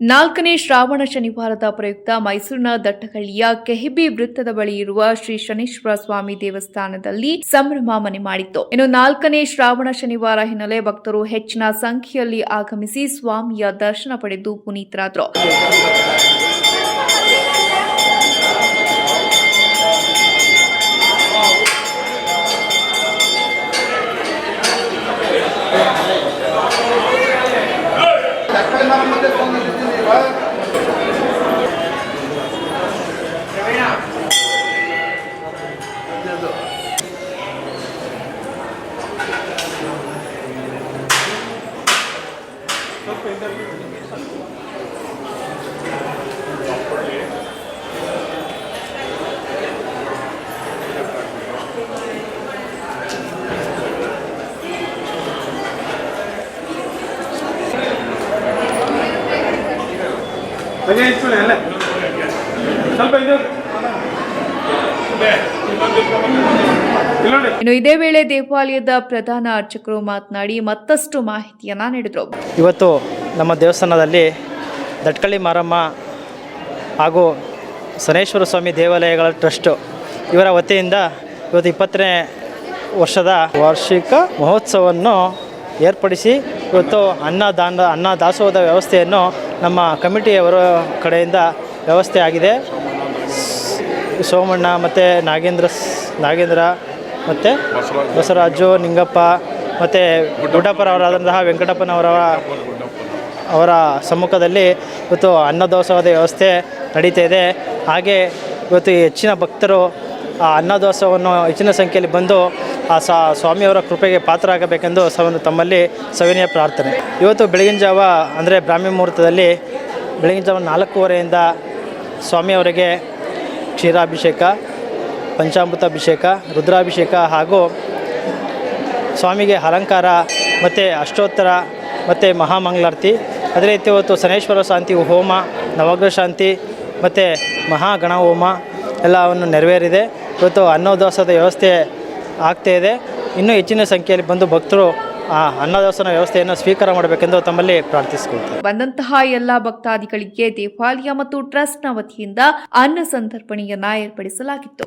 ನಾಲ್ಕನೇ ಶ್ರಾವಣ ಶನಿವಾರದ ಪ್ರಯುಕ್ತ ಮೈಸೂರಿನ ದಟ್ಟಹಳ್ಳಿಯ ಕೆಹಿಬಿ ವೃತ್ತದ ಬಳಿ ಇರುವ ಶ್ರೀ ಶನೀಶ್ವರ ಸ್ವಾಮಿ ದೇವಸ್ಥಾನದಲ್ಲಿ ಸಂಭ್ರಮ ಮನೆ ಮಾಡಿತ್ತು. ಇನ್ನು ನಾಲ್ಕನೇ ಶ್ರಾವಣ ಶನಿವಾರ ಹಿನ್ನೆಲೆ ಭಕ್ತರು ಹೆಚ್ಚಿನ ಸಂಖ್ಯೆಯಲ್ಲಿ ಆಗಮಿಸಿ ಸ್ವಾಮಿಯ ದರ್ಶನ ಪಡೆದು ಪುನೀತರಾದರು. ಅಲ್ಲೇ ಸ್ವಲ್ಪ ಇದು ಇಲ್ಲಿ ನೋಡಿ ಇನ್ನು ಇದೇ ವೇಳೆ ದೇವಾಲಯದ ಪ್ರಧಾನ ಅರ್ಚಕರು ಮಾತನಾಡಿ ಮತ್ತಷ್ಟು ಮಾಹಿತಿಯನ್ನ ನೀಡಿದರು. ಇವತ್ತು ನಮ್ಮ ದೇವಸ್ಥಾನದಲ್ಲಿ ದಟ್ಕಳ್ಳಿ ಮಾರಮ್ಮ ಹಾಗೂ ಸನೇಶ್ವರ ಸ್ವಾಮಿ ದೇವಾಲಯಗಳ ಟ್ರಸ್ಟು ಇವರ ವತಿಯಿಂದ ಇವತ್ತು ಇಪ್ಪತ್ತನೇ ವರ್ಷದ ವಾರ್ಷಿಕ ಮಹೋತ್ಸವವನ್ನು ಏರ್ಪಡಿಸಿ ಇವತ್ತು ಅನ್ನದಾನ ಅನ್ನ ದಾಸೋಹದ ವ್ಯವಸ್ಥೆಯನ್ನು ನಮ್ಮ ಕಮಿಟಿಯವರ ಕಡೆಯಿಂದ ವ್ಯವಸ್ಥೆ ಆಗಿದೆ. ಸೋಮಣ್ಣ ಮತ್ತು ನಾಗೇಂದ್ರ ಸ್- ನಾಗೇಂದ್ರ ಮತ್ತು ಬಸವರಾಜು ನಿಂಗಪ್ಪ ಮತ್ತು ಗುಡ್ಡಪ್ಪರವರಾದಂತಹ ವೆಂಕಟಪ್ಪನವರ ಅವರ ಸಮ್ಮುಖದಲ್ಲಿ ಇವತ್ತು ಅನ್ನದೋತ್ಸವದ ವ್ಯವಸ್ಥೆ ನಡೀತಾ ಇದೆ. ಹಾಗೆ ಇವತ್ತು ಹೆಚ್ಚಿನ ಭಕ್ತರು ಆ ಅನ್ನದೋಸವನ್ನು ಹೆಚ್ಚಿನ ಸಂಖ್ಯೆಯಲ್ಲಿ ಬಂದು ಆ ಸ್ವಾಮಿಯವರ ಕೃಪೆಗೆ ಪಾತ್ರ ಆಗಬೇಕೆಂದು ತಮ್ಮಲ್ಲಿ ಸವಿನಯ ಪ್ರಾರ್ಥನೆ. ಇವತ್ತು ಬೆಳಗಿನ ಜಾವ ಅಂದರೆ ಬ್ರಾಹ್ಮಿ ಮುಹೂರ್ತದಲ್ಲಿ ಬೆಳಗಿನ ಜಾವ ನಾಲ್ಕೂವರೆಯಿಂದ ಸ್ವಾಮಿಯವರಿಗೆ ಕ್ಷೀರಾಭಿಷೇಕ ಪಂಚಾಮೃತ ಅಭಿಷೇಕ ರುದ್ರಾಭಿಷೇಕ ಹಾಗೂ ಸ್ವಾಮಿಗೆ ಅಲಂಕಾರ ಮತ್ತು ಅಷ್ಟೋತ್ತರ ಮತ್ತು ಮಹಾಮಂಗಳಾರತಿ. ಅದೇ ರೀತಿ ಇವತ್ತು ಸನೇಶ್ವರ ಶಾಂತಿ, ಹೋಮ, ನವಗ್ರಹ ಶಾಂತಿ ಮತ್ತು ಮಹಾಗಣ ಹೋಮ ಎಲ್ಲವನ್ನು ನೆರವೇರಿದೆ. ಇವತ್ತು ಅನ್ನದಾಸದ ವ್ಯವಸ್ಥೆ ಆಗ್ತಾ ಇದೆ. ಇನ್ನೂ ಹೆಚ್ಚಿನ ಸಂಖ್ಯೆಯಲ್ಲಿ ಬಂದು ಭಕ್ತರು ಆ ಅನ್ನದಾಸನ ವ್ಯವಸ್ಥೆಯನ್ನು ಸ್ವೀಕಾರ ಮಾಡಬೇಕೆಂದು ತಮ್ಮಲ್ಲಿ ಪ್ರಾರ್ಥಿಸಿಕೊಳ್ತಾರೆ ಬಂದಂತಹ ಎಲ್ಲ ಭಕ್ತಾದಿಗಳಿಗೆ ದೇವಾಲಯ ಮತ್ತು ಟ್ರಸ್ಟ್ನ ವತಿಯಿಂದ ಅನ್ನ ಸಂತರ್ಪಣೆಯನ್ನ ಏರ್ಪಡಿಸಲಾಗಿತ್ತು.